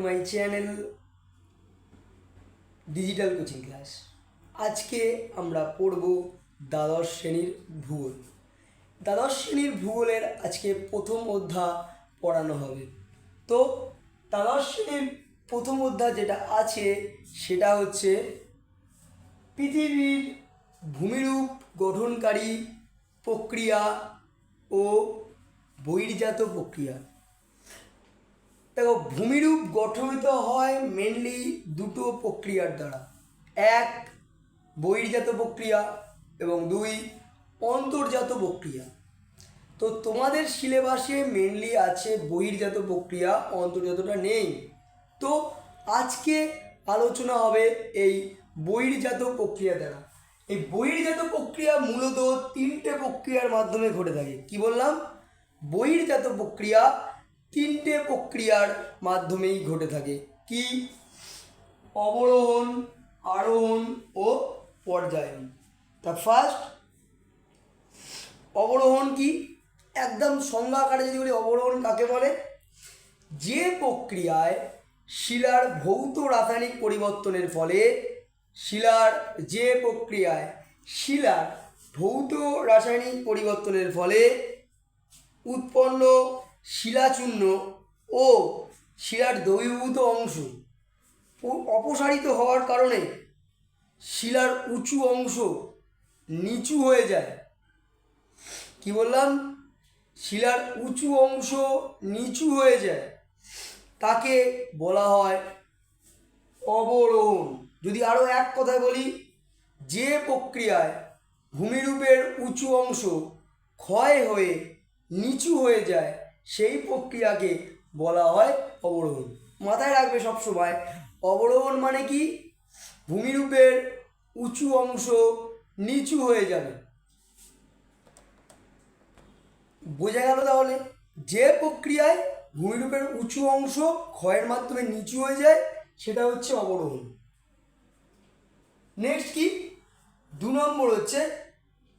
To my channel digital coaching class আজকে আমরা পড়ব দ্বাদশ শ্রেণির ভূগোল। দ্বাদশ শ্রেণির ভূগোলের আজকে প্রথম অধ্যায় পড়ানো হবে। তো, দ্বাদশ শ্রেণির প্রথম অধ্যায় যেটা আছে, সেটা হচ্ছে পৃথিবীর ভূমিরূপ গঠনকারী প্রক্রিয়া ও বহির্জাত প্রক্রিয়া। দেখো, ভূমিরূপ গঠিত হয় মেনলি দুটো প্রক্রিয়ার দ্বারা। এক, বহির্জাত প্রক্রিয়া এবং দুই, অন্তর্জাত প্রক্রিয়া। তো তোমাদের সিলেবাসে মেনলি আছে বহির্জাত প্রক্রিয়া, অন্তর্জাতটা নেই। তো আজকে আলোচনা হবে এই বহির্জাত প্রক্রিয়া দ্বারা। এই বহির্জাত প্রক্রিয়া মূলত তিনটে প্রক্রিয়ার মাধ্যমে ঘটে থাকে। কি বললাম? বহির্জাত প্রক্রিয়া তিনটে প্রক্রিয়ার মাধ্যমেই ঘটে থাকে। কি? অবরোহণ, আরোহণ ও পর্যায়ন। তা ফার্স্ট অবরোহণ কি? একদম সংজ্ঞা আকারে যদি বলি, অবরোহণ কাকে বলে? যে প্রক্রিয়ায় শিলার ভৌত রাসায়নিক পরিবর্তনের ফলে শিলার, যে প্রক্রিয়ায় শিলার ভৌত রাসায়নিক পরিবর্তনের ফলে উৎপন্ন শিলাচূর্ণ ও শিলার দ্রবীভূত অংশ অপসারিত হওয়ার কারণে শিলার উঁচু অংশ নিচু হয়ে যায়। কি বললাম? শিলার উঁচু অংশ নিচু হয়ে যায়। তাকে বলা হয় অবরোহণ। যদি আরও এক কথায় বলি, যে প্রক্রিয়ায় ভূমিরূপের উঁচু অংশ ক্ষয় হয়ে নিচু হয়ে যায় সেই প্রক্রিয়াকে বলা হয় অবরোহণ। মাথায় রাখবে সবসময় অবরোহণ মানে কি? ভূমিরূপের উঁচু অংশ নিচু হয়ে যাবে। বোঝা গেল তাহলে? যে প্রক্রিয়ায় ভূমিরূপের উঁচু অংশ ক্ষয়ের মাধ্যমে নিচু হয়ে যায়, সেটা হচ্ছে অবরোহণ। নেক্সট কি? দু নম্বর হচ্ছে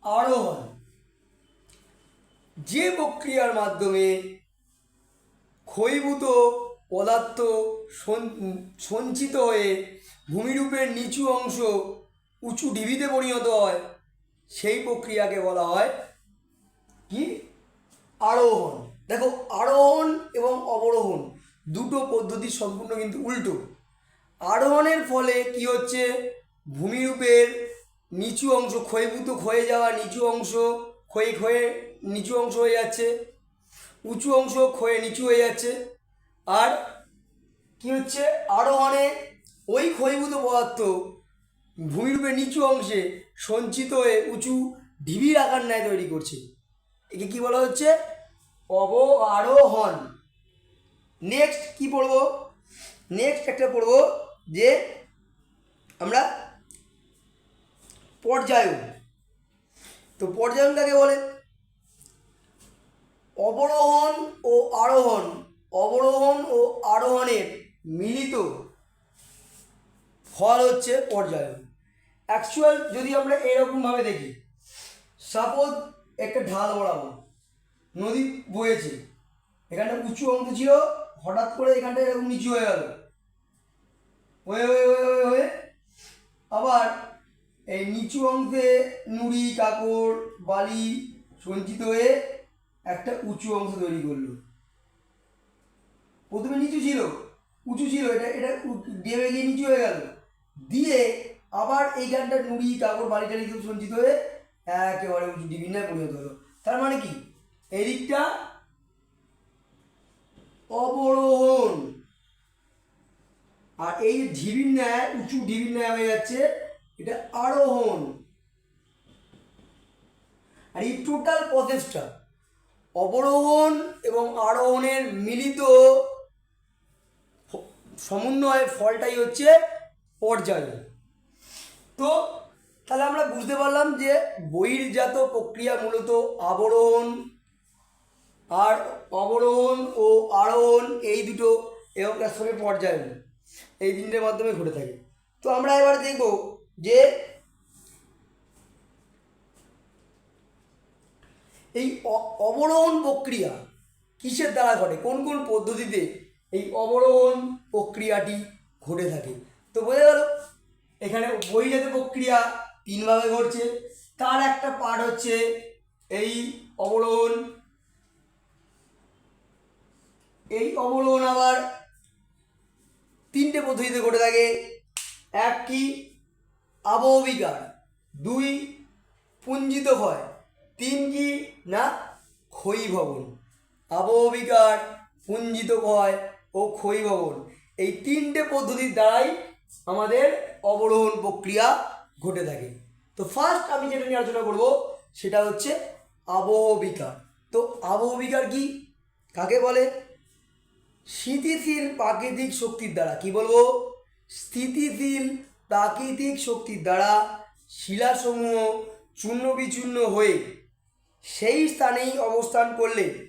আরোহণ। যে প্রক্রিয়ার মাধ্যমে ক্ষয়ীভূত পদার্থ সঞ্চিত হয়ে ভূমিরূপের নিচু অংশ উঁচু ঢিবিতে পরিণত হয়। সেই প্রক্রিয়াকে বলা হয় কি? আরোহণ। দেখো, আরোহণ এবং অবরোহণ দুটো পদ্ধতি সম্পূর্ণ কিন্তু উল্টো। আরোহণের ফলে কি হচ্ছে? ভূমিরূপের নিচু অংশ ক্ষয়ভূত ক্ষয়ে যাওয়া নিচু অংশ ক্ষয়ে ক্ষয়ে নিচু অংশ হয়ে যাচ্ছে। উঁচু অংশ ক্ষয়ে নিচু হয়ে যাচ্ছে। আর কি হচ্ছে? আরও আরোহণে ওই ক্ষয়ভূত পদার্থ ভূমিরূপের নিচু অংশে সঞ্চিত হয়ে উঁচু ঢিবির আকার ন্যায় তৈরি করছে। একে কি বলা হচ্ছে? অব আরোহণ নেক্সট কি পড়ব? নেক্সট একটা পড়ব যে আমরা পর্যায়ন। তো পর্যায়ন কাকে বলে অবরোহণ ও আরোহণ, অবরোহণ ও আরোহণের মিলিত ফল হচ্ছে পর্যায়ন। অ্যাকচুয়াল যদি আমরা এরকমভাবে দেখি সাপোজ একটা ঢাল বরাবর, নদী বয়েছে, এখানটা উঁচু অংশ ছিল, হঠাৎ করে এখানটা এরকম নিচু হয়ে গেল। হয়ে হয়ে হয়ে হয়ে হয়ে, আবার এই নিচু অংশে নুড়ি কাকড় বালি সঞ্চিত হয়ে একটা উঁচু অংশ তৈরি করল। প্রথমে নিচু ছিল, উঁচু ছিল, এটা এটা ডেবে গিয়ে নিচু হয়ে গেল। দিয়ে আবার এই গানটা নুড়ি, কাপড় বালি টালি সব সঞ্চিত হয়ে একেবারে উঁচু ডিবিন্যায় পরিণত হলো। তার মানে কি? এদিকটা অবরোহণ। আর এই যে ঢিবির ন্যায়, উঁচু ঢিবির ন্যায় হয়ে যাচ্ছে, এটা আরোহণ। আর এই টোটাল প্রসেসটা অবরোহণ এবং আরোহণের মিলিত সমন্বয় ফলটাই হচ্ছে পর্যায়। তো তাহলে আমরা বুঝতে পারলাম যে বহির্জাত প্রক্রিয়া মূলত আবরণ আর অবরোহণ ও আরোহণ এই দুটো এবং তার সঙ্গে পর্যায়ন এই তিনটের মাধ্যমে ঘটে থাকে। তো আমরা এবার দেখব যে এই অবরোহণ প্রক্রিয়া কিসের দ্বারা ঘটে? কোন কোন পদ্ধতিতে এই অবরোহণ প্রক্রিয়াটি ঘটে থাকে? তো বোঝা গেল, এখানে বহিজাত প্রক্রিয়া তিনভাবে ঘটছে। তার একটা পার্ট হচ্ছে এই অবরোহণ। এই অবরোহণ আবার তিনটে পদ্ধতিতে ঘটে থাকে। এক কি আবহবিকার দুই, পুঞ্জিত ক্ষয়। তিন কি না ক্ষয়ীভবন? আবহবিকার পুঞ্জিত ক্ষয় ও ক্ষয়ীভবন। এই তিনটে পদ্ধতির দ্বারাই আমাদের অবরোহণ প্রক্রিয়া ঘটে থাকে। তো ফার্স্ট আমি যেটা নিয়ে আলোচনা করব, সেটা হচ্ছে আবহবিকার তো আবহবিকার কি? কাকে বলে? স্থিতিশীল প্রাকৃতিক শক্তির দ্বারা। কি বলব? স্থিতিশীল প্রাকৃতিক শক্তির দ্বারা শিলাসমূহ চূর্ণ বিচূর্ণ হয়ে সেই স্থানেই অবস্থান করলে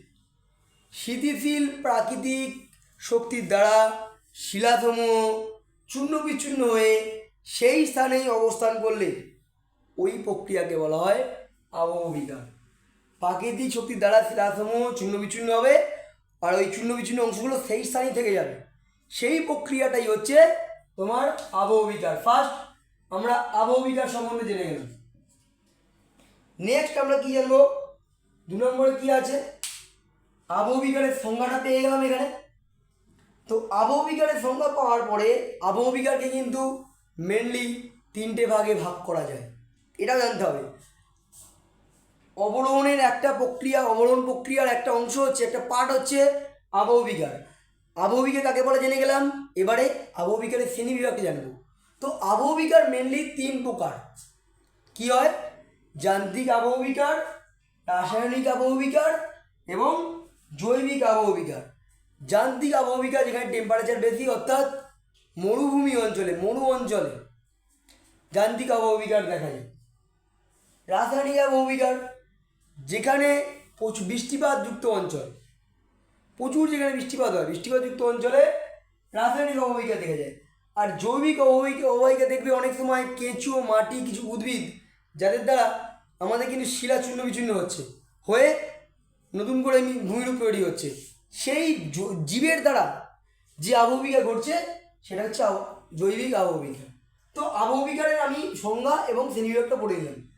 স্থিতিশীল প্রাকৃতিক শক্তির দ্বারা শিলাসমূহ চূর্ণ বিচূর্ণ হয়ে সেই স্থানেই অবস্থান করলে ওই প্রক্রিয়াকে বলা হয় আবহবিকার প্রাকৃতিক শক্তির দ্বারা শিলাসমূহ চূর্ণ বিচূর্ণ হবে আর ওই চূর্ণ বিচূর্ণ অংশগুলো সেই স্থানেই থেকে যাবে। সেই প্রক্রিয়াটাই হচ্ছে তোমার আবহবিকার ফার্স্ট আমরা আবহবিকার সম্বন্ধে জেনে গেলাম। নেক্সট আমরা কি জানব? দু নম্বরে কি আছে? আবহবিকারের সংজ্ঞাটা পেয়ে গেলাম এখানে। তো আবহবিকারের সংজ্ঞা পাওয়ার পরে আবহবিকারকে কিন্তু মেনলি তিনটে ভাগে ভাগ করা যায়। এটা জানতে হবে। অবরোহণের একটা প্রক্রিয়া, অবরোহণ প্রক্রিয়ার একটা অংশ হচ্ছে, একটা পার্ট হচ্ছে আবহবিকার। আবহবিকার কাকে বলে জেনে গেলাম? এবারে আবহবিকারের শ্রেণি বিভাগকে জানব। তো আবহবিকার মেনলি তিন প্রকার। কি হয়? যান্ত্রিক আবহবিকার রাসায়নিক আবহবিকার এবং জৈবিক আবহবিকার। যান্ত্রিক আবহবিকার যেখানে টেম্পারেচার বেশি, অর্থাৎ মরুভূমি অঞ্চলে, মরু অঞ্চলে। যান্ত্রিক আবহবিকার দেখা যায়। রাসায়নিক আবহবিকার যেখানে প্রচুর বৃষ্টিপাতযুক্ত অঞ্চল। প্রচুর যেখানে বৃষ্টিপাত হয়, বৃষ্টিপাতযুক্ত অঞ্চলে রাসায়নিক অববাহিকা দেখা যায়। আর জৈবিক অববাহিকা অববাহিকা দেখবে অনেক সময় কেঁচো, মাটি, কিছু উদ্ভিদ, যাদের দ্বারা আমাদের কিন্তু শিলা চূর্ণ বিচূর্ণ হচ্ছে। হয়ে নতুন করে ভূমিরূপ তৈরি হচ্ছে। সেই জীবের দ্বারা যে আবহবিকা ঘটছে, সেটা হচ্ছে জৈবিক আবহবিকা। তো আবহবিকারের আমি সংজ্ঞা এবং শ্রেণীবিভাগটা পড়ে দিলাম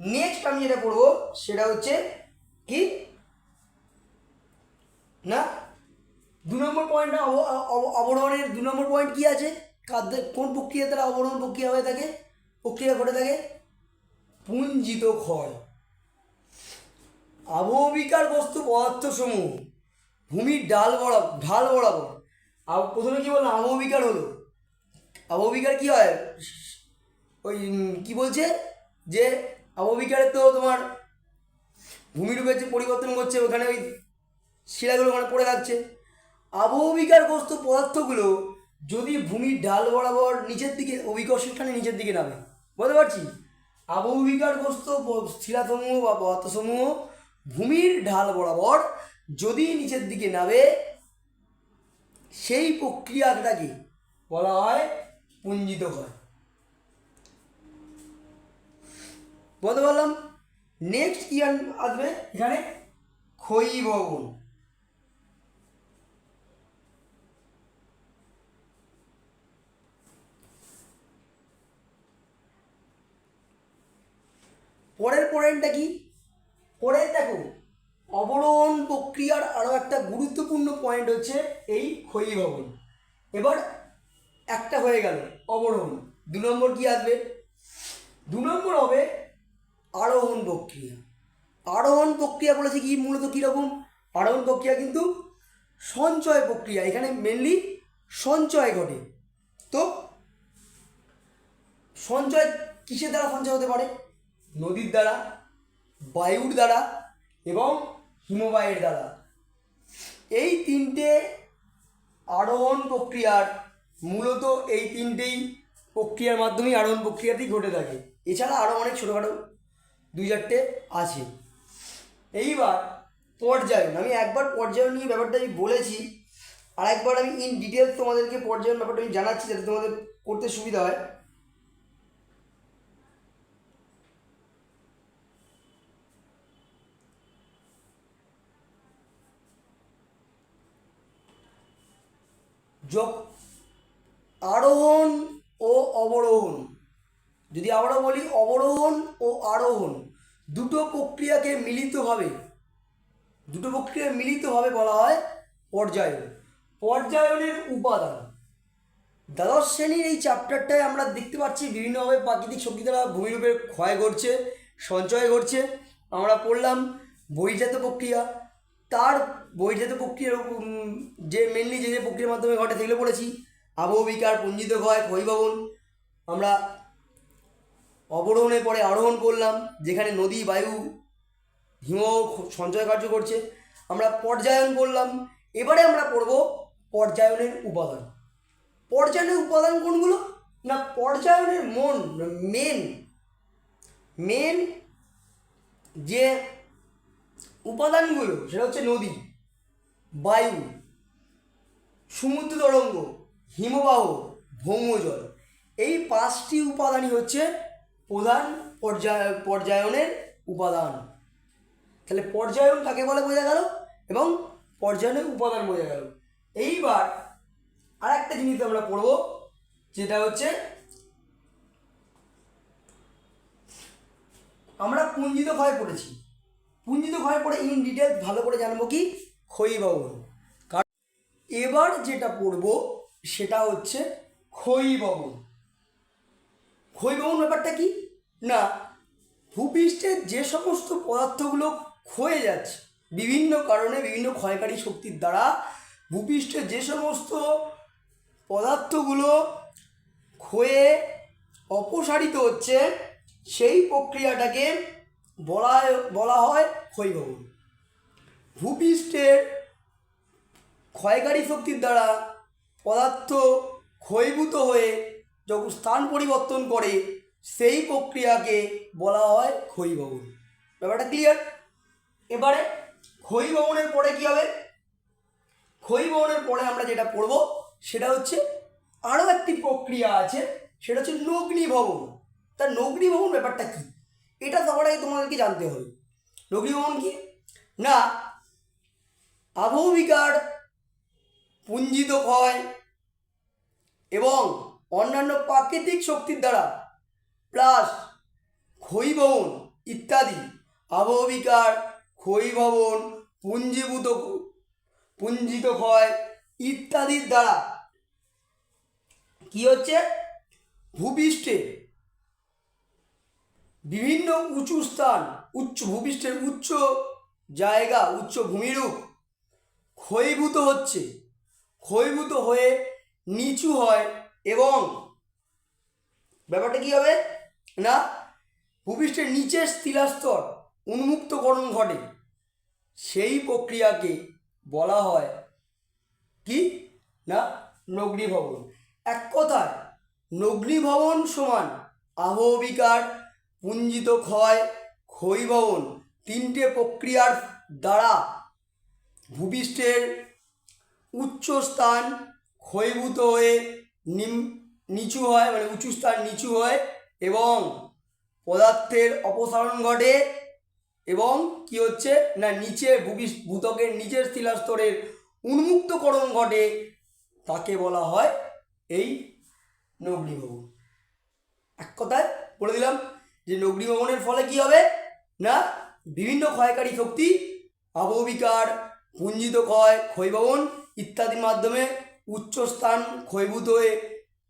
নেক্সট আমি যেটা পড়ব, সেটা হচ্ছে কি? না? দু নম্বর অব- অবরোহণের দু নম্বর পয়েন্ট কি আছে? কাদের কোন প্রক্রিয়া দ্বারা অবরোহণ প্রক্রিয়া হয়ে থাকে? প্রক্রিয়া ঘটে থাকে? পুঞ্জিত ক্ষয় আবহবিকার বস্তু পদার্থসমূহ। ভূমির ডাল বরাবর, ঢাল বরাবর। প্রথমে কি বললাম? আবহবিকার হলো। আবহবিকার কি হয়? ওই কি বলছে? যে আবহবিকারে তো তোমার ভূমিরূপের যে পরিবর্তন করছে ওখানে ওই শিলাগুলো ওখানে পড়ে থাকছে। আবহবিকার বস্তু পদার্থগুলো যদি ভূমির ঢাল বরাবর নিচের দিকে, অভিকর্ষণখানে নিচের দিকে নামে। বুঝতে পারছি? আবহবিকার বস্তু ব- শিলাসমূহ বা পদার্থসমূহ ভূমির ঢাল বরাবর যদি নিচের দিকে নামে, সেই প্রক্রিয়াটাকে বলা হয় পুঞ্জিত হয় বলতে পারলাম নেক্সট কি আসবে? এখানে ক্ষয়ীভবন পরের পয়েন্টটা কি? পরের দেখো, অবরোহণ প্রক্রিয়ার আরও একটা গুরুত্বপূর্ণ পয়েন্ট হচ্ছে এই ক্ষয়ীভবন এবার একটা হয়ে গেল অবরোহণ। দু নম্বর কি আসবে? দু নম্বর হবে আরোহণ প্রক্রিয়া। আরোহণ প্রক্রিয়া বলেছে কি? মূলত কীরকম? আরোহণ প্রক্রিয়া কিন্তু সঞ্চয় প্রক্রিয়া। এখানে মেনলি সঞ্চয় ঘটে। তো সঞ্চয় কিসের দ্বারা সঞ্চয় হতে পারে? নদীর দ্বারা, বায়ুর দ্বারা এবং হিমবাহের দ্বারা। এই তিনটে আরোহণ প্রক্রিয়ার মূলত এই তিনটেই প্রক্রিয়ার মাধ্যমেই আরোহণ প্রক্রিয়াতেই ঘটে থাকে। এছাড়া আরও অনেক ছোটোখাটো দুই চারটে আছে। এইবার পর্যায়ন, আমি একবার পর্যায়ন নিয়ে ব্যাপারটা আমি বলেছি আর একবার আমি ইন ডিটেলস তোমাদেরকে পর্যায়ন ব্যাপারটা আমি জানাচ্ছি যাতে তোমাদের করতে সুবিধা হয়। যোগ আরোহণ ও অবরোহণ। যদি আমরা বলি অবরোহণ ও আরোহণ, দুটো প্রক্রিয়াকে মিলিতভাবে, দুটো প্রক্রিয়া মিলিতভাবে বলা হয় পর্যায়ন। পর্যায়নের উপাদান। দ্বাদশ শ্রেণির এই চ্যাপ্টারটায় আমরা দেখতে পাচ্ছি বিভিন্নভাবে প্রাকৃতিক শক্তি দ্বারা ভূমিরূপের ক্ষয় ঘটছে, সঞ্চয় ঘটছে। আমরা পড়লাম বহির্জাত প্রক্রিয়া। তার বহির্জাত প্রক্রিয়ার যে মেনলি যে যে প্রক্রিয়ার মাধ্যমে ঘটে সেগুলো পড়েছি। আবহবিকার পুঞ্জিত ক্ষয় ক্ষয়ভবন আমরা অবরোহণের পরে আরোহণ করলাম, যেখানে নদী, বায়ু, হিম সঞ্চয় কার্য করছে। আমরা পর্যায়ন করলাম। এবারে আমরা পড়ব পর্যায়নের উপাদান। পর্যায়নের উপাদান কোনগুলো? না, পর্যায়নের মন মেন মেন যে উপাদানগুলো, সেটা হচ্ছে নদী। বায়ু, সমুদ্র তরঙ্গ, হিমবাহ, ভৌমজল। এই পাঁচটি উপাদানই হচ্ছে প্রধান পর্যায় পর্যায়নের উপাদান। তাহলে পর্যায়ন কাকে বলে বোঝা গেল? এবং পর্যায়নের উপাদান বোঝা গেল। এইবার আর একটা জিনিস আমরা পড়ব, যেটা হচ্ছে আমরা পুঞ্জিত ক্ষয় পড়েছি। পুঞ্জিত ক্ষয় পড়ে ইন ডিটেলস ভালো করে জানব কি? ক্ষয়ীভবন কারণ এবার যেটা পড়ব সেটা হচ্ছে ক্ষয়ীভবন ক্ষয়ীভবন ব্যাপারটা কি? না, ভূপৃষ্ঠের যে সমস্ত পদার্থগুলো ক্ষয়ে যাচ্ছে, বিভিন্ন কারণে বিভিন্ন ক্ষয়কারী শক্তির দ্বারা ভূপৃষ্ঠের যে সমস্ত পদার্থগুলো ক্ষয়ে অপসারিত হচ্ছে, সেই প্রক্রিয়াটাকে বলা বলা হয় ক্ষয়ভবন ভূপৃষ্ঠের ক্ষয়কারী শক্তির দ্বারা পদার্থ ক্ষয়ভূত হয়ে যখন স্থান পরিবর্তন করে, সেই প্রক্রিয়াকে বলা হয় ক্ষয়ীভবন। ব্যাপারটা ক্লিয়ার এবারে ক্ষয়ীভবনের পরে কী হবে? ক্ষয়ীভবনের পরে আমরা যেটা পড়ব, সেটা হচ্ছে আরও একটি প্রক্রিয়া আছে, সেটা হচ্ছে নগ্নিভবন। তার নগ্নিভবন ব্যাপারটা কী? এটা সবার আগে তোমাদেরকে জানতে হবে। নগ্নিভবন কি? না আবহবিকার পুঞ্জিত ক্ষয় এবং অন্যান্য প্রাকৃতিক শক্তির দ্বারা প্লাস ক্ষয়ীভবন ইত্যাদি। আবহবিকার, ক্ষয়ীভবন, পুঞ্জীভূত, পুঞ্জিত ক্ষয় ইত্যাদির দ্বারা। কি হচ্ছে? ভূপৃষ্ঠে বিভিন্ন উঁচু স্থান, উচ্চ ভূপৃষ্ঠের উচ্চ জায়গা, উচ্চ ভূমিরূপ ক্ষয়ীভূত হচ্ছে। ক্ষয়ীভূত হয়ে নিচু হয় এবং ব্যাপারটা কী হবে? না, ভূপৃষ্ঠের নিচের স্থিলাস্তর উন্মুক্তকরণ ঘটে। সেই প্রক্রিয়াকে বলা হয় কি? না, নগ্নিভবন। এক কথায়, নগ্নিভবন সমান আবহবিকার পুঞ্জিত ক্ষয় ক্ষয়ীভবন তিনটে প্রক্রিয়ার দ্বারা ভূপৃষ্ঠের উচ্চ স্থান ক্ষয়ভূত হয়ে নিম, নিচু হয় মানে উঁচু স্থান নিচু হয় এবং পদার্থের অপসারণ ঘটে এবং কি হচ্ছে? না, নিচে ভূপৃষ্ঠ ভূতকের নিচের শিলাস্তরের উন্মুক্তকরণ ঘটে, তাকে বলা হয় এই নগ্নিভবন এক কথায় বলে দিলাম যে নগ্নিভবনের ফলে কি হবে? না, বিভিন্ন ক্ষয়কারী শক্তি আবহবিকার পুঞ্জিত ক্ষয়, ক্ষয়ভবন ইত্যাদির মাধ্যমে উচ্চ স্থান ক্ষয়ভূত হয়ে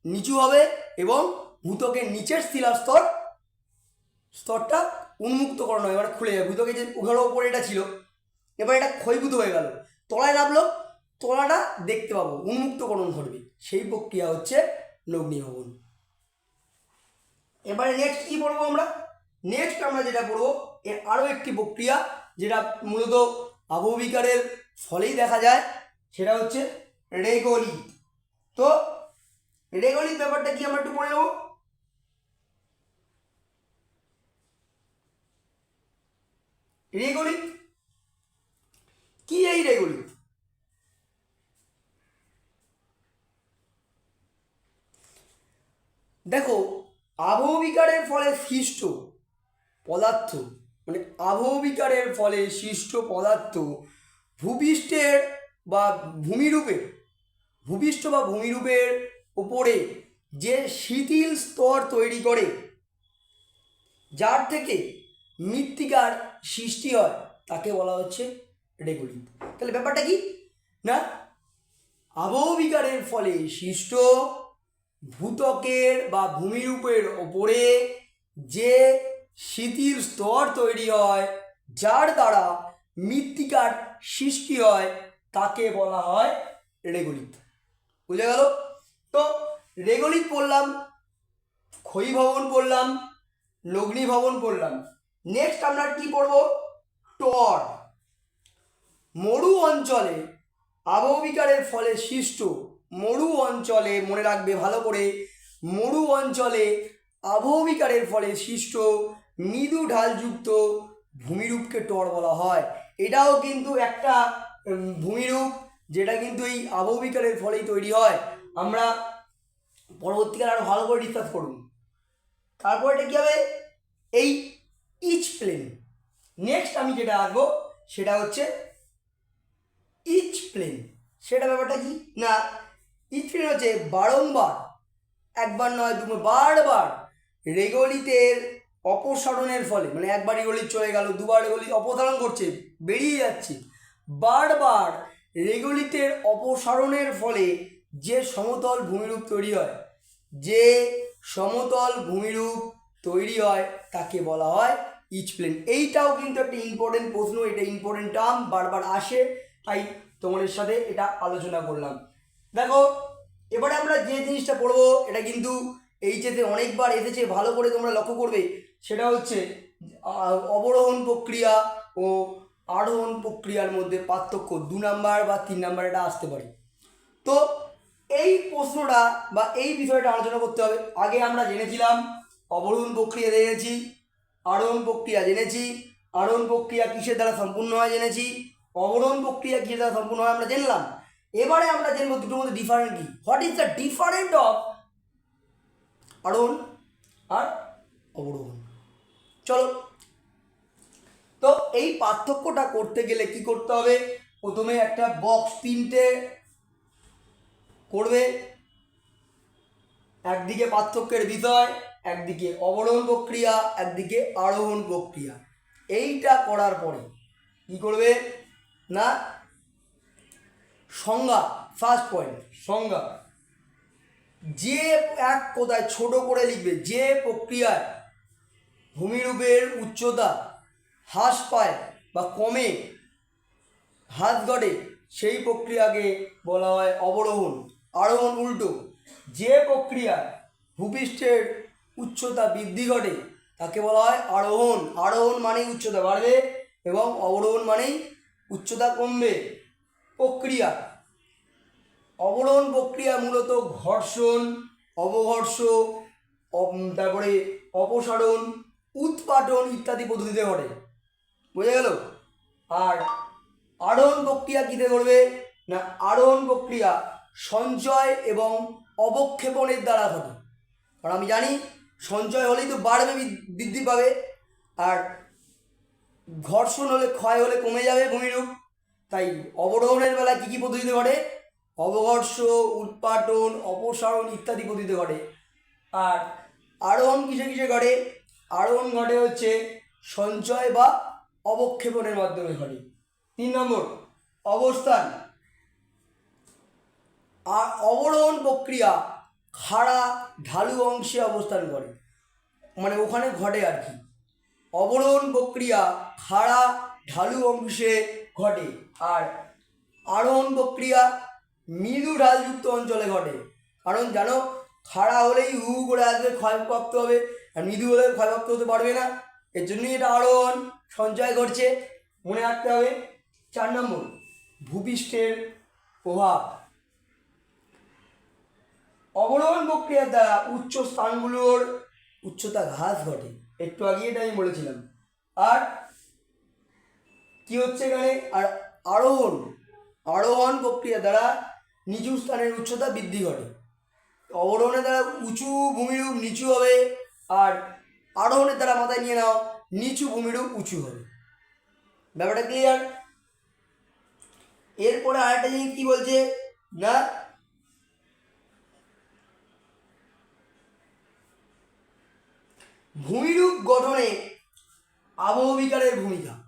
নিচু হবে এবং ভূতকের নিচের শিলাস্তর, স্তরটা উন্মুক্তকরণ হয় এবার খুলে যাবে ভূতকে যে উঘাড়ো ওপরে এটা ছিল, এবার এটা ক্ষয়ভূত হয়ে গেল। তলায় নামলো তলাটা দেখতে পাবো, উন্মুক্তকরণ ঘটবে। সেই প্রক্রিয়া হচ্ছে নগ্নিভবন এবারে নেক্সট কী পড়ব আমরা? নেক্সট আমরা যেটা পড়ব, এর আরও একটি প্রক্রিয়া, যেটা মূলত আবহবিকারের ফলেই দেখা যায়, সেটা হচ্ছে রেগলিত তো রেগলিত ব্যাপারটা কি আমরা একটু পড়ে নেব? রেগলিত কি এই রেগলিত দেখো আবহবিকারের ফলে সৃষ্ট পদার্থ মানে আবহবিকারের ফলে সৃষ্ট পদার্থ ভূপৃষ্ঠের বা ভূমিরূপের, ভূপৃষ্ঠ বা ভূমিরূপের ওপরে যে শিথিল স্তর তৈরি করে, যার থেকে মৃত্তিকার সৃষ্টি হয়, তাকে বলা হচ্ছে রেগুলিত তাহলে ব্যাপারটা কি? না, আবহবিকারের ফলে সৃষ্ট ভূতকের বা ভূমিরূপের ওপরে যে শিথিল স্তর তৈরি হয়, যার দ্বারা মৃত্তিকার সৃষ্টি হয়, তাকে বলা হয় রেগলিত বুঝে গেল? তো রেগলিত পড়লাম, ক্ষয়ী ভবন পড়লাম, লগ্নি ভবন পড়লাম। নেক্সট আমরা কি পড়ব? টর। মরু অঞ্চলে আবহবিকারের ফলে সৃষ্ট মরু অঞ্চলে, মনে রাখবে ভালো করে, মরু অঞ্চলে আবহবিকারের ফলে সৃষ্ট মৃদু ঢালযুক্ত ভূমিরূপকে টর বলা হয়। এটাও কিন্তু একটা ভূমিরূপ যেটা কিন্তু এই আবহবিকারের ফলেই তৈরি হয়। আমরা পরবর্তীকালে আরও ভালো করে ডিসকাস করুন তারপর এটা কী হবে? এই ইচ প্লেন নেক্সট আমি যেটা আঁকবো সেটা হচ্ছে ইচ প্লেন সেটা ব্যাপারটা কি? না ইচ প্লেন হচ্ছে বারংবার। একবার নয়, দুবার, বারবার রেগলিতের অপসারণের ফলে মানে একবার গলি চলে গেল, দুবার গলি অপসারণ করছে, বেরিয়ে যাচ্ছে। বারবার রেগলিতের অপসারণের ফলে যে সমতল ভূমিরূপ তৈরি হয়, যে সমতল ভূমিরূপ তৈরি হয়, তাকে বলা হয় ইচ প্লেন এইটাও কিন্তু একটা ইম্পর্টেন্ট প্রশ্ন, এটা ইম্পর্টেন্ট টার্ম বারবার আসে, তাই তোমাদের সাথে এটা আলোচনা করলাম। দেখো, এবারে আমরা যে জিনিসটা পড়ব, এটা কিন্তু এইচেতে অনেকবার এসেছে, ভালো করে তোমরা লক্ষ্য করবে। সেটা হচ্ছে অবরোহণ প্রক্রিয়া ও আরোহণ প্রক্রিয়ার মধ্যে পার্থক্য দু নাম্বার বা তিন নাম্বার এটা আসতে পারে। তো এই প্রশ্নটা বা এই বিষয়টা আলোচনা করতে হবে। আগে আমরা জেনেছিলাম, অবরোহণ প্রক্রিয়া জেনেছি, আরোহণ প্রক্রিয়া জেনেছি, আরোহণ প্রক্রিয়া কিসের দ্বারা সম্পূর্ণ হয় জেনেছি, অবরোহণ প্রক্রিয়া কিসের দ্বারা সম্পূর্ণ হয় আমরা জানলাম। এবারে আমরা জানব দুটোর মধ্যে ডিফারেন্ট কি? What is the different of আরোহণ আর অবরোহণ? চলো। তো এই পার্থক্যটা করতে গেলে কি করতে হবে? প্রথমে একটা বক্স তিনটে করবে। একদিকে পার্থক্যের বিষয়, একদিকে অবরোহণ প্রক্রিয়া, একদিকে আরোহণ প্রক্রিয়া। এইটা করার পরে কি করবে? না, সংজ্ঞা ফার্স্ট পয়েন্ট সংজ্ঞা। যে এক কোথায় ছোট করে লিখবে, যে প্রক্রিয়ায় ভূমিরূপের উচ্চতা হ্রাস পায় বা কমে হাত ঘটে, সেই প্রক্রিয়াকে বলা হয় অবরোহণ। আরোহণ উল্টো, যে প্রক্রিয়ায় ভূপৃষ্ঠের উচ্চতা বৃদ্ধি ঘটে, তাকে বলা হয় আরোহণ। আরোহণ মানেই উচ্চতা বাড়বে এবং অবরোহণ মানেই উচ্চতা কমবে। প্রক্রিয়া, অবরোহণ প্রক্রিয়া মূলত ঘর্ষণ, অবঘর্ষ তারপরে অপসারণ উৎপাটন ইত্যাদি পদ্ধতিতে ঘটে। বোঝা গেল? আর আরোহণ প্রক্রিয়া কীতে করবে না, আরোহণ প্রক্রিয়া সঞ্চয় এবং অবক্ষেপণের দ্বারা ঘটে। কারণ আমি জানি, সঞ্চয় হলেই তো বাড়বে বৃদ্ধি পাবে। আর ঘর্ষণ হলে ক্ষয় হলে কমে যাবে ভূমিরূপ তাই অবরোহণের বেলায় কী কী পদ্ধতিতে ঘটে? অবঘর্ষ, উৎপাটন, অপসারণ ইত্যাদি পদ্ধতিতে ঘটে। আর আরোহণ কিসে কিসে ঘটে? আরোহণ ঘটে হচ্ছে সঞ্চয় বা অবক্ষেপণের মাধ্যমে ঘটে। তিন নম্বর, অবস্থান। আর অবরোহণ প্রক্রিয়া খাড়া ঢালু অংশে অবস্থান করে। মানে ওখানে ঘটে আর কি। অবরোহণ প্রক্রিয়া খাড়া ঢালু অংশে ঘটে। আর আরোহণ প্রক্রিয়া মৃদু ঢালযুক্ত অঞ্চলে ঘটে। কারণ জানো, খাড়া হলেই হু করে আসবে, ক্ষয়প্রাপ্ত হবে। আর হলে ক্ষয়প্রাপ্ত হতে পারবে না। এর জন্যই এটা আরোহণ সঞ্চয় ঘটছে মনে রাখতে হবে, চার নম্বর, ভূপৃষ্ঠের প্রভাব। অবরোহণ প্রক্রিয়ার দ্বারা উচ্চ স্থানগুলোর উচ্চতা হ্রাস ঘটে। একটু আগে এটা আমি বলেছিলাম। আর কি হচ্ছে এখানে? আর আরোহণ আরোহণ প্রক্রিয়া দ্বারা নিচু স্থানের উচ্চতা বৃদ্ধি ঘটে। অবরোহণের দ্বারা উঁচু ভূমিরূপ নিচু হবে। আর আরোহণের দ্বারা মাথায় নিয়ে নাও, নিচু ভূমিরূপ উঁচু হবে। ব্যাপারটা ক্লিয়ার এরপরে আরেকটা জিনিস কী বলছে? না? ভূমিরূপ গঠনে আবহবিকারের ভূমিকা।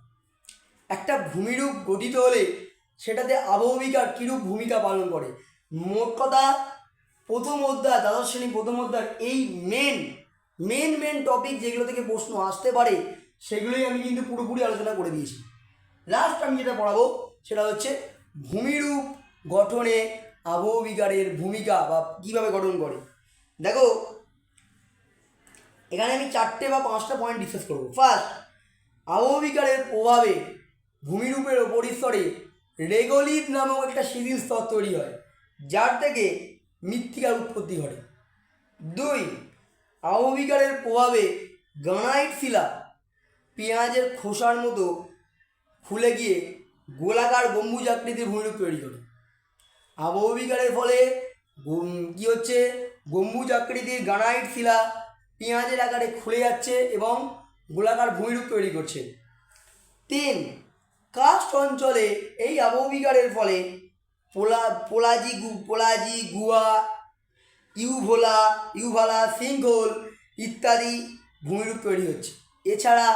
একটা ভূমিরূপ গঠিত হলে সেটাতে আবহবিকার কীরূপ ভূমিকা পালন করে? মোট কথা, প্রথম অধ্যায়, দ্বাদশ শ্রেণি প্রথম অধ্যায় এই মেন মেন মেন টপিক যেগুলো থেকে প্রশ্ন আসতে পারে, সেগুলোই আমি কিন্তু পুরোপুরি আলোচনা করে দিয়েছি। লাস্ট আমি যেটা পড়াবো, সেটা হচ্ছে ভূমিরূপ গঠনে আবহবিকারের ভূমিকা বা কীভাবে গঠন করে। দেখো, এখানে আমি চারটে বা পাঁচটা পয়েন্ট ডিসকাস করব। ফার্স্ট আবহবিকারের প্রভাবে ভূমিরূপের ওপরিস্তরে রেগোলিথ নামক একটা শিথিল স্তর তৈরি হয়, যার থেকে মৃত্তিকার উৎপত্তি ঘটে। দুই আবহবিকারের প্রভাবে গ্রানাইট শিলা পেঁয়াজের খোসার মতো খুলে গিয়ে গোলাকার গম্বুজ আকৃতির ভূমিরূপ তৈরি করে। আবহবিকারের ফলে কি হচ্ছে? গম্বুজ আকৃতির গ্রানাইট শিলা পেঁয়াজের আকারে খুলে যাচ্ছে এবং গোলাকার ভূমিরূপ তৈরি করছে। তিন, কাস্ট অঞ্চলে এই আবহবিকারের ফলে পোলা, পোলাজি গু, পোলাজি গুয়া ইউভোলা ইউভালা সিঙ্কহোল ইত্যাদি ভূমিরূপ তৈরি হচ্ছে। এছাড়া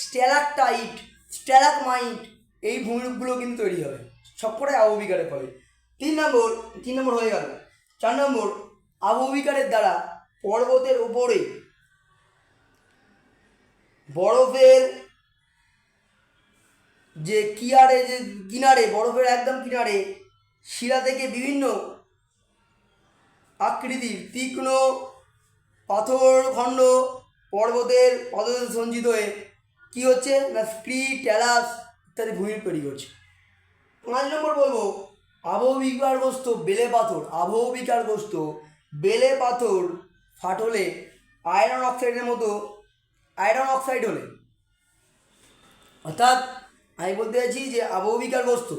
স্ট্যালাকটাইট, স্ট্যালাকমাইট এই ভূমিরূপগুলো কিন্তু তৈরি হবে। সবকটাই আবহবিকারের ফলে। তিন নম্বর তিন নম্বর হয়ে গেল। চার নম্বর আবহবিকারের দ্বারা পর্বতের উপরে বরফের যে কিয়ারে যে কিনারে, বরফের একদম কিনারে শিলা থেকে বিভিন্ন আকৃতির তীক্ষ্ণ পাথর খণ্ড পর্বতের পদদেশে সঞ্চিত হয়ে কী হচ্ছে? না, স্ক্রি, ট্যালাস ইত্যাদি ভূমির তৈরি করছে। পাঁচ নম্বর বলব আবহবিকারগ্রস্ত বেলে পাথর। আবহবিকারগ্রস্ত বেলে পাথর ফাটলে আয়রন অক্সাইডের মতো আয়রন অক্সাইড হলে। অর্থাৎ, আমি বলতে চাইছি যে আবহবিকারগ্রস্ত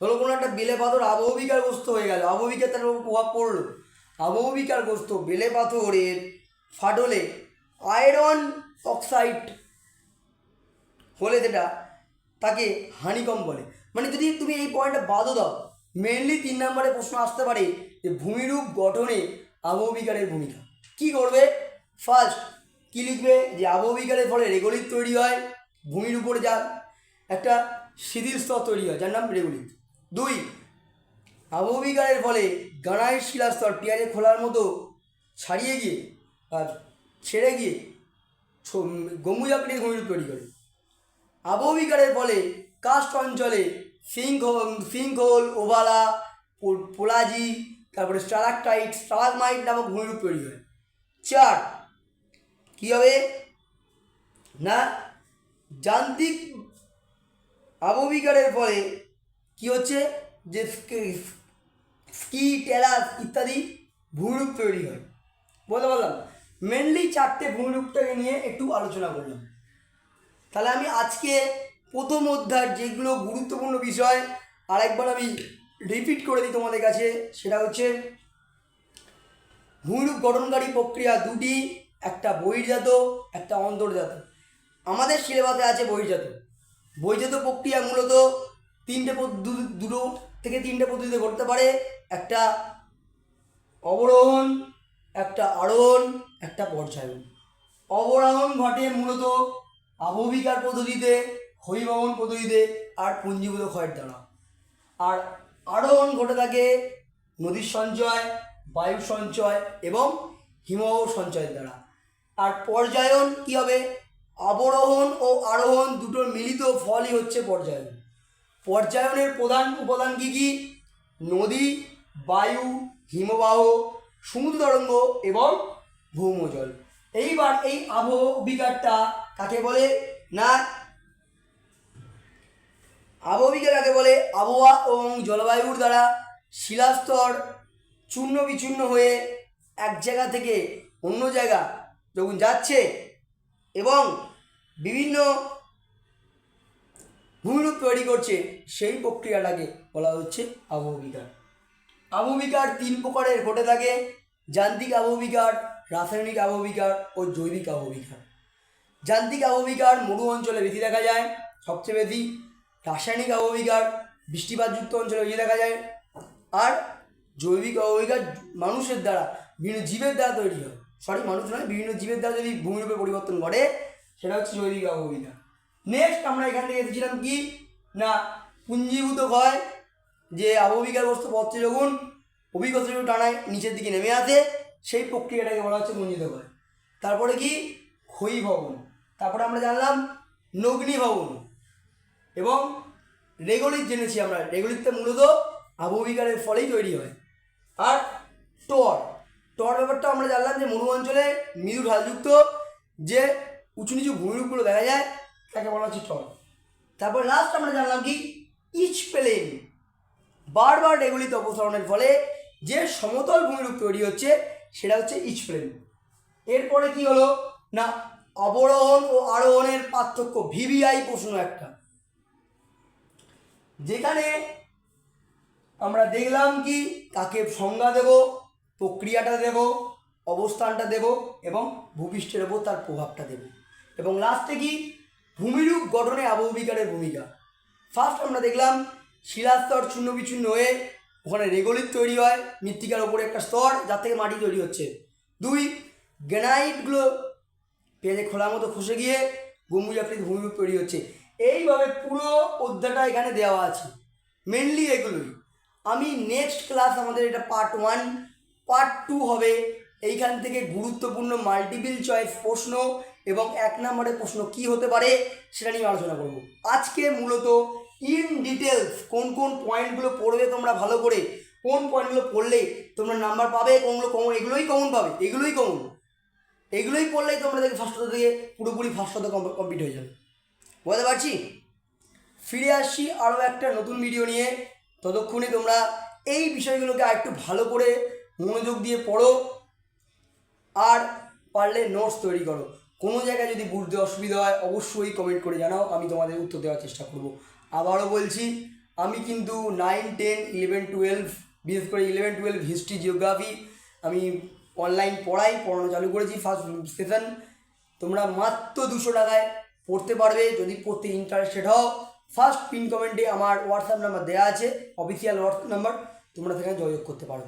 ধরো কোনো একটা বেলে পাথর আবহবিকারগ্রস্ত হয়ে গেল, আবহবিকার তার প্রভাব পড়ল। আবহবিকারগ্রস্ত বেলে পাথরের ফাটলে আয়রন অক্সাইড হলে যেটা, তাকে হানিকম বলে। মানে যদি তুমি এই পয়েন্টটা বাদও দাও মেনলি তিন নম্বরে প্রশ্ন আসতে পারে যে ভূমিরূপ গঠনে আবহবিকারের ভূমিকা। কি করবে? ফার্স্ট কি লিখবে? যে আবহবিকারের ফলে রেগোলিত তৈরি হয়, ভূমির উপরে যা একটা শিথিল স্তর তৈরি হয়, যার নাম রেগোলিত। দুই আবহবিকারের ফলে গানাইট শিলাস্তর পেঁয়াজে খোলার মতো ছাড়িয়ে গিয়ে আর ছেড়ে গিয়ে গম্বুজ আকৃতির ভূমিরূপ তৈরি করে। আবহবিকারের ফলে কাস্ট অঞ্চলে সিংহ সিঙ্কহোল ওভালা পো- পোলাজি, তারপরে স্টালাকটাইট স্টালাকমাইট নামক ভূমিরূপ তৈরি হয়। চার, কী হবে? না, যান্ত্রিক আবহবিকারের ফলে কি হচ্ছে? যে স্কি- টেরাস ইত্যাদি ভূমিরূপ তৈরি হয়। বলতে পারলাম মেনলি চারটে ভূমিরূপটাকে নিয়ে একটু আলোচনা করলাম। তাহলে আমি আজকে প্রথম অধ্যায় যেগুলো গুরুত্বপূর্ণ বিষয়, আরেকবার আমি রিপিট করে দিই তোমাদের কাছে, সেটা হচ্ছে ভূমিরূপ গঠনকারী প্রক্রিয়া দুটি, একটা বহির্জাত, একটা অন্তর্জাত। আমাদের সিলেবাসে আছে বহির্জাত। বহির্জাত প্রক্রিয়া মূলত তিনটে দুটো থেকে তিনটে পদ্ধতিতে ঘটতে পারে। একটা অবরোহণ, একটা আরোহণ, একটা পর্যায়ন। অবরোহণ ঘটে মূলত আবহবিকার পদ্ধতিতে, হরিভবন পদ্ধতিতে আর পুঞ্জীভূত ক্ষয়ের দ্বারা। আর আরোহণ ঘটে থাকে নদীর সঞ্চয় বায়ু সঞ্চয় এবং হিমবাহ সঞ্চয়ের দ্বারা। আর পর্যায়ন কী হবে? অবরোহণ ও আরোহণ দুটোর মিলিত ফলই হচ্ছে পর্যায়ন। পর্যায়নের প্রধান উপাদান কী কী? নদী বায়ু, হিমবাহ, সমুদ্র তরঙ্গ এবং ভৌমজল। এইবার এই আবহ বিকারটা কাকে বলে না আবহবিকার কাকে বলে? আবহাওয়া এবং জলবায়ুর দ্বারা শিলাস্তর চূর্ণ বিচূর্ণ হয়ে এক জায়গা থেকে অন্য জায়গা যখন যাচ্ছে এবং বিভিন্ন ভূমিরূপ তৈরি করছে, সেই প্রক্রিয়াটাকে বলা হচ্ছে আবহবিকার আবহবিকার তিন প্রকারের ঘটে থাকে। যান্ত্রিক আবহবিকার রাসায়নিক আবহবিকার ও জৈবিক আবহবিকার যান্ত্রিক আবহবিকার মরু অঞ্চলে বেশি দেখা যায়, সবচেয়ে বেশি। রাসায়নিক আবহবিকার বৃষ্টিপাতযুক্ত অঞ্চলে বেশি দেখা যায়। আর জৈবিক আবহবিকার মানুষের দ্বারা, বিভিন্ন জীবের দ্বারা তৈরি হয়। সরি মানুষ নয়, বিভিন্ন জীবের দ্বারা যদি ভূমিরূপে পরিবর্তন ঘটে, সেটা হচ্ছে জৈবিক আবহবিকা নেক্সট আমরা এখান থেকে এসেছিলাম কি? না, পুঞ্জীভূত হয় যে আবহবিকার বস্তু পত্রে যখন অভিজ্ঞতা টানায় নিচের দিকে নেমে আসে, সেই প্রক্রিয়াটাকে বলা হচ্ছে পুঞ্জিত হয় তারপরে কি? ক্ষয়ী ভবন। তারপরে আমরা জানলাম নগ্নি ভবন। এবং রেগলিত জেনেছি আমরা রেগলিতটা মূলত আবহবিকারের ফলেই তৈরি হয়। আর টর। টর ব্যাপারটা আমরা জানলাম যে মরু অঞ্চলে মৃদু ঢালযুক্ত, যে উঁচু নিচু ভূমিরূপগুলো দেখা যায়, তাকে বলা হচ্ছে টর। তারপর লাস্ট আমরা জানলাম কি? Etch plain. বারবার রেগুলিত অপসারণের ফলে যে সমতল ভূমিরূপ তৈরি হচ্ছে, সেটা হচ্ছে ইচ প্লেন এরপরে কি হলো? না, অবরোহণ ও আরোহণের পার্থক্য ভিভিআই প্রশ্ন একটা। যেখানে আমরা দেখলাম কি, কাকে সংজ্ঞা দেব, প্রক্রিয়াটা দেব, অবস্থানটা দেব এবং ভূপৃষ্ঠের ওপর তার প্রভাবটা দেব। এবং লাস্টে কি? ভূমিরূপ গঠনে আবহবিকারের ভূমিকা। ফার্স্ট আমরা দেখলাম শিলাস্তর চূর্ণ বিচূর্ণ হয়ে ওখানে রেগলিত তৈরি হয়, মৃত্তিকার ওপরে একটা স্তর যার থেকে মাটি তৈরি হচ্ছে। দুই, গ্রানাইটগুলো পেঁয়াজে খোলার মতো খসে গিয়ে গম্বুজাকৃত ভূমিরূপ তৈরি হচ্ছে। এইভাবে পুরো অধ্যায়টা এখানে দেওয়া আছে। মেনলি এগুলোই। আমি নেক্সট ক্লাস আমাদের এটা পার্ট ওয়ান পার্ট টু হবে। এইখান থেকে গুরুত্বপূর্ণ মাল্টিপল চয়েস প্রশ্ন এবং এক নম্বরের প্রশ্ন কি হতে পারে সেটা নিয়ে আলোচনা করব। আজকে মূলত ইন ডিটেলস কোন কোন পয়েন্টগুলো পড়বে তোমরা ভালো করে, কোন পয়েন্টগুলো পড়লে তোমরা নাম্বার পাবে কোনগুলো কমন এগুলোই কমন পাবে, এগুলোই কমন এগুলোই পড়লেই তোমরা দেখে ফার্স্ট থেকে পুরোপুরি ফার্স্ট কমপ্লিট হয়ে যাবে। বুঝতে পারছি? ফিরে আসছি আরও একটা নতুন ভিডিও নিয়ে। ততক্ষণে তোমরা এই বিষয়গুলোকে আরেকটু ভালো করে মনোযোগ দিয়ে পড়ো আর পারলে নোটস তৈরি করো। কোনো জায়গায় যদি বুঝতে অসুবিধা হয়, অবশ্যই কমেন্ট করে জানাও, আমি তোমাদের উত্তর দেওয়ার চেষ্টা করব। আবারও বলছি, আমি কিন্তু নাইন টেন ইলেভেন টুয়েলভ বিশেষ করে ইলেভেন টুয়েলভ হিস্ট্রি জিওগ্রাফি আমি অনলাইন পড়াই, পড়ানো চালু করেছি ফার্স্ট সেশন তোমরা মাত্র দুশো টাকায় পড়তে পারবে, যদি পড়তে ইন্টারেস্টেড হও। ফার্স্ট পিন কমেন্টে আমার হোয়াটসঅ্যাপ নাম্বার দেওয়া আছে অফিসিয়াল হোয়াটসঅ্যাপ নাম্বার তোমরা সেখানে যোগাযোগ করতে পারো।